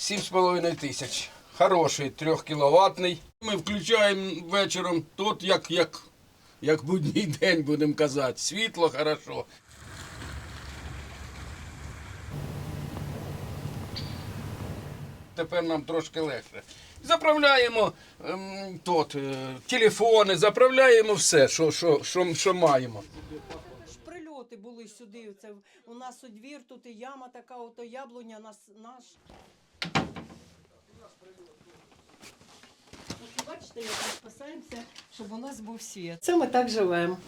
7,5 тисяч. Хороший, 3 кіловатний. Ми включаємо вечором тут, як, як, як будній день, будемо казати. Світло хорошо. Тепер нам трошки легше. Заправляємо ем, тут, е, телефони, заправляємо все, що, що, що, що маємо. прильоти були сюди. Це у нас у двір, тут і яма така, ото яблуня нас наш. Бачите, як ми спасаємося, щоб у нас був світ. Це ми так живемо.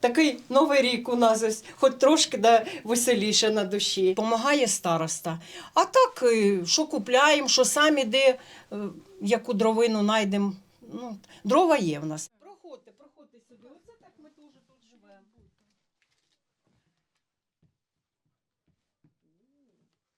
Такий новий рік у нас ось, хоч трошки да, веселіше на душі. Помагає староста. А так, е, що купляємо, що самі де, е, яку дровину знайдемо. Ну, дрова є в нас. Проходьте, проходьте сюди. Оце так ми теж тут живемо.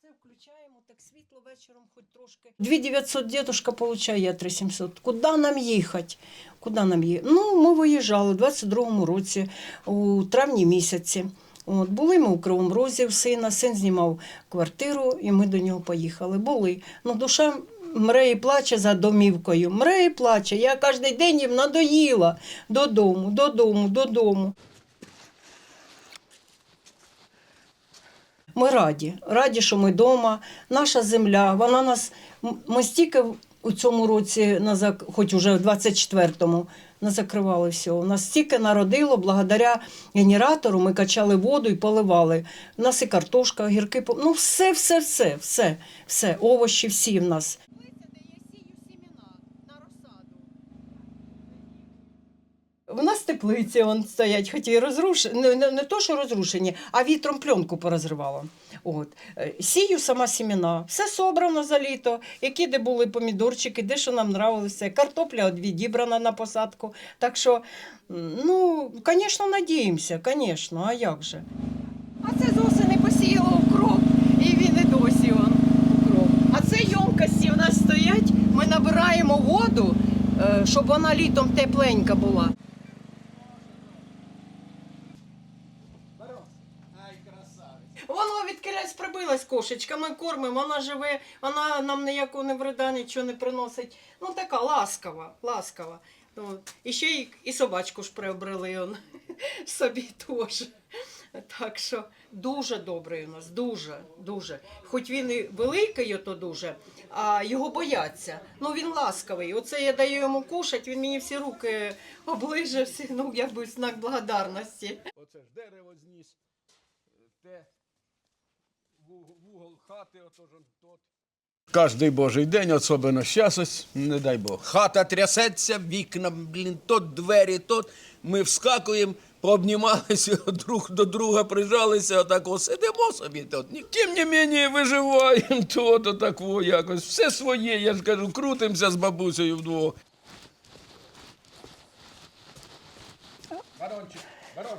Це включаємо, так світло вечором хоч трошки. 2900 дедушка получає, я 3700. Куди нам їхати? Куди нам їхати? Ну, ми виїжджали у 22-му році, у травні місяці. От, були ми у Кривому Розі сина, син знімав квартиру, і ми до нього поїхали. Були. Ну, душа мре і плаче за домівкою. Мре і плаче. Я кожен день їм надоїла додому, додому, додому. Ми раді, раді, що ми вдома. Наша земля, вона нас. Ми стільки у цьому році, на хоч уже в 24-му, не закривали всього. Нас стільки народило, благодаря генератору ми качали воду і поливали. У нас і картошка, огірки, ну все, все, все, все, все, овочі всі в нас. де я сію сімена на розсаду. У нас теплиці вон стоять, хоч і розрушені, не, не, не то, що розрушені, а вітром пленку порозривало. От. Е, Сію сама сімена, все собрано за літо, які де були помідорчики, де що нам нравилося. Картопля відібрана на посадку. Так що, ну, звісно, надіємося, звісно, а як же? А це з осени посіяло укроп, і він і досі он укроп. А це йомкості у нас стоять, ми набираємо воду, е, щоб вона літом тепленька була. Воно відкилясь прибилась кошечка, ми кормимо, вона живе, вона нам ніякого не вреда, нічого не приносить. Ну така ласкава, ласкава. Ну, і ще й, і собачку ж приобрели он, собі теж. Так що дуже добрий у нас, дуже, дуже. Хоч він і великий, ото дуже, а його бояться. Ну він ласкавий. Оце я даю йому кушать, він мені всі руки оближив, всі, ну якби знак благодарності. Оце ж дерево зніс, те вугол хати, отож он тот. Кожний божий день, особливо зараз, ось, не дай Бог. Хата трясеться, вікна, блін, то двері, то ми вскакуємо, пообнімалися друг до друга, прижалися, отак о, сидимо собі тут. Тим не менше виживаємо, то, то так во якось. Все своє, я ж кажу, крутимося з бабусею вдвох. Барончик, барон.